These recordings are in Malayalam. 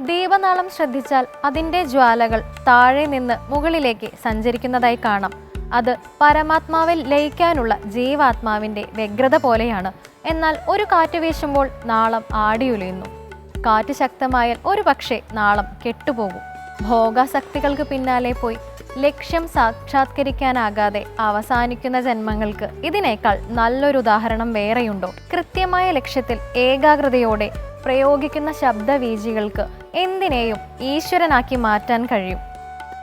ദീപനാളം ശ്രദ്ധിച്ചാൽ അതിന്റെ ജ്വാലകൾ താഴെ നിന്ന് മുകളിലേക്ക് സഞ്ചരിക്കുന്നതായി കാണാം. അത് പരമാത്മാവിൽ ലയിക്കാനുള്ള ജീവാത്മാവിന്റെ വ്യഗ്രത പോലെയാണ്. എന്നാൽ ഒരു കാറ്റ് വീശുമ്പോൾ നാളം ആടിയുലയുന്നു. കാറ്റ് ശക്തമായാൽ ഒരു പക്ഷേ നാളം കെട്ടുപോകും. ഭോഗാസക്തികൾക്ക് പിന്നാലെ പോയി ലക്ഷ്യം സാക്ഷാത്കരിക്കാനാകാതെ അവസാനിക്കുന്ന ജന്മങ്ങൾക്ക് ഇതിനേക്കാൾ നല്ലൊരു ഉദാഹരണം വേറെയുണ്ടോ? കൃത്യമായ ലക്ഷ്യത്തിൽ ഏകാഗ്രതയോടെ പ്രയോഗിക്കുന്ന ശബ്ദവീജികൾക്ക് എന്തിനേയും ഈശ്വരനാക്കി മാറ്റാൻ കഴിയും.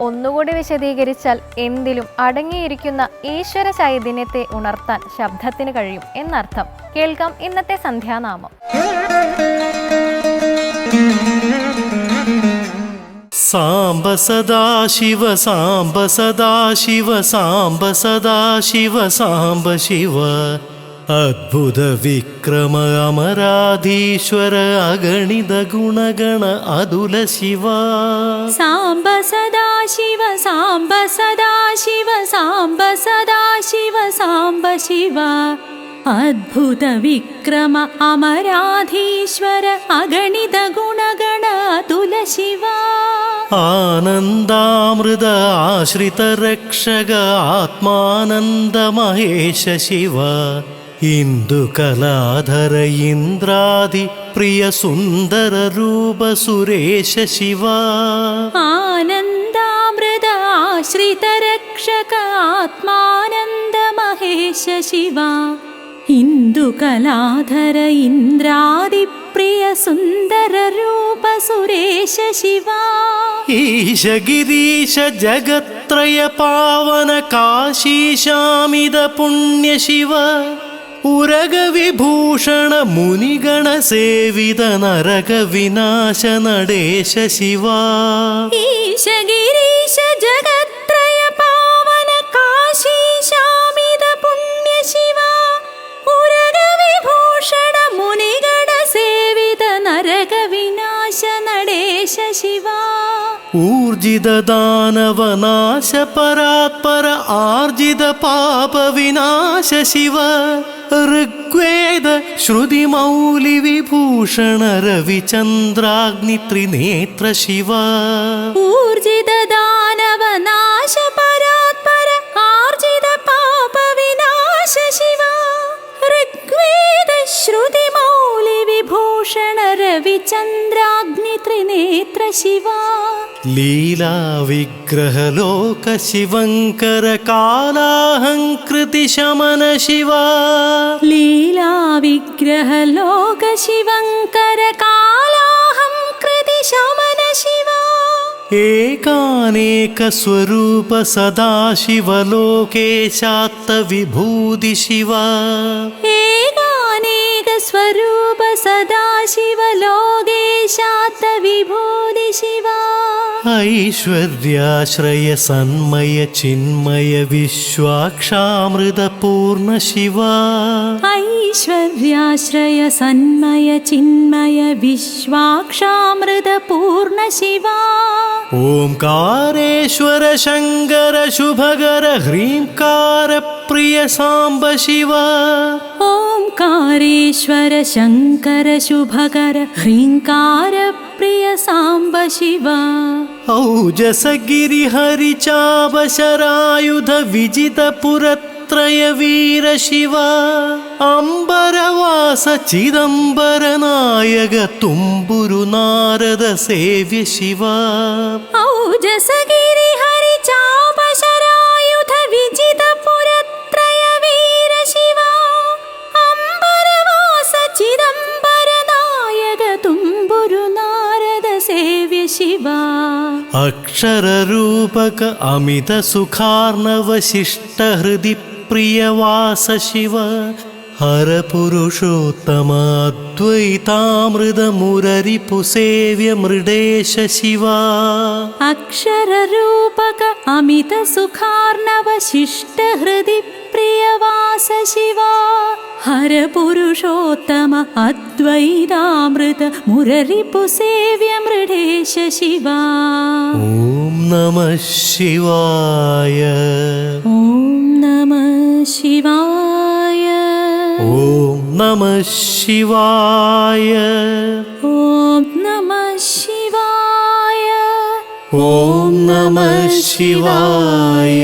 ഒന്നുകൂടി വിശദീകരിച്ചാൽ എന്തിലും അടങ്ങിയിരിക്കുന്ന ഈശ്വര ചൈതന്യത്തെ ഉണർത്താൻ ശബ്ദത്തിന് കഴിയും എന്നർത്ഥം. കേൾക്കാം ഇന്നത്തെ സന്ധ്യാനാമം. സാംബ സദാശിവ സാംബ സദാശിവ സാംബ സദാശിവ സാംബ ശിവ. अद्भुतविक्रम अमराधीश्वर अगणितगुणगण अदुल शिवा। साम्ब सदा शिव साम्ब सदा शिव साम्ब सदा शिव साम्ब शिव। अद्भुतविक्रम अमराधीश्वर अगणितगुणगण अतुल शिवा। आनन्दामृत आश्रित आत्मानन्दमहेश आत्मानन्द शिव। ഇന്ദുകലാധര ഇന്ദ്രാദി പ്രിയ സുന്ദര രൂപ സുരേശ ശിവ ആനന്ദാമൃത ആശ്രിത രക്ഷക ആത്മാനന്ദ മഹേശ ശിവ ഇന്ദുകലാധര ഇന്ദ്രാദിപ്രിയ സുന്ദര രൂപ സുരേശ ശിവ ഈശ ഗിരീശ ജഗത്രയ പാവന കാശീശാമിത പുണ്യ ശിവ ഉരഗ വിഭൂഷണ മുനിഗണ സേവിത നരക വിനാശ നടേശ ശിവ. ജഗത്രയ പാവന കാശി ശാമിത പുണ്യ ശിവ. ഉരകവിഭൂഷണ മുനിഗണ സേവിത നരക വിനാശ നടേശ ശിവ. ഊർജിത ദാനവനാശ പരാത്പര ആർജിത പാപ വിനാശ ശിവ. ഋഗ്വേദ ശ്രുതി മൗലി വിഭൂഷണ രവിചന്ദ്രാഗ്നി ത്രിനേത്ര ശിവ. ഊർജിത ദാനവ നാശ പരാത്പര ആർജിത പാപ വിനാശ ശിവ. ഋഗ്വേദ ശ്രുതി മൗലി വിഭൂഷണ രവിചന്ദ്രാഗ്നി त्रिनेत्र शिवा लीला विग्रहलोक शिवङ्कर कालाहं शमन शिवा लीला विग्रह शिवङ्कर कालाहं कृति शमन शिवा एकानेक स्वरूप सदाशिवलोके शात्त विभूति शिवा एकानेक स्वरूप सदाशिवलोक शिवा ऐश्वर्याश्रय सन्मय चिन्मय विश्वाक्षामृत पूर्णशिवा ऐश्वर्याश्रय सन्मय चिन्मय विश्वाक्षामृतपूर्ण शिवा ॐकारेश्वर शङ्कर शुभकर ह्रीङ्कार प्रिय साम्ब शिवा ഓംകാരേശ്വര ശങ്കര ശുഭകര ഹ്രീങ്കാര പ്രിയ സാംബ ശിവ. ഔജസഗിരി ഹരിചാപശരായുധ വിജിത പുരത്രയ വീര ശിവ. അംബരവാസ ചിദംബര നായക തുമ്പുരു നാരദ സേവ്യ ശിവ. ഔജസഗിരി अक्षररूपक अमितसुखार्णवशिष्टहृदि प्रियवास शिव हरपुरुषोत्तमाद्वैतामृतमुररिपुसेव्य मृडेश शिवा अक्षररूपक अमितसुखार्णवशिष्टहृदि മൃഡേശ ശിവ അക്ഷരരൂപക അമിത സുഖാർണവ ശിഷ്ട ഹൃദി പ്രിയവാസ ശിവ ഹരപുരുഷോത്തമ അദ്വൈതാമൃത മുരരിപു ഓം മൃഡേശ ശിവ ഓം നമ ശിവായ. ഓം നമ ശിവായ.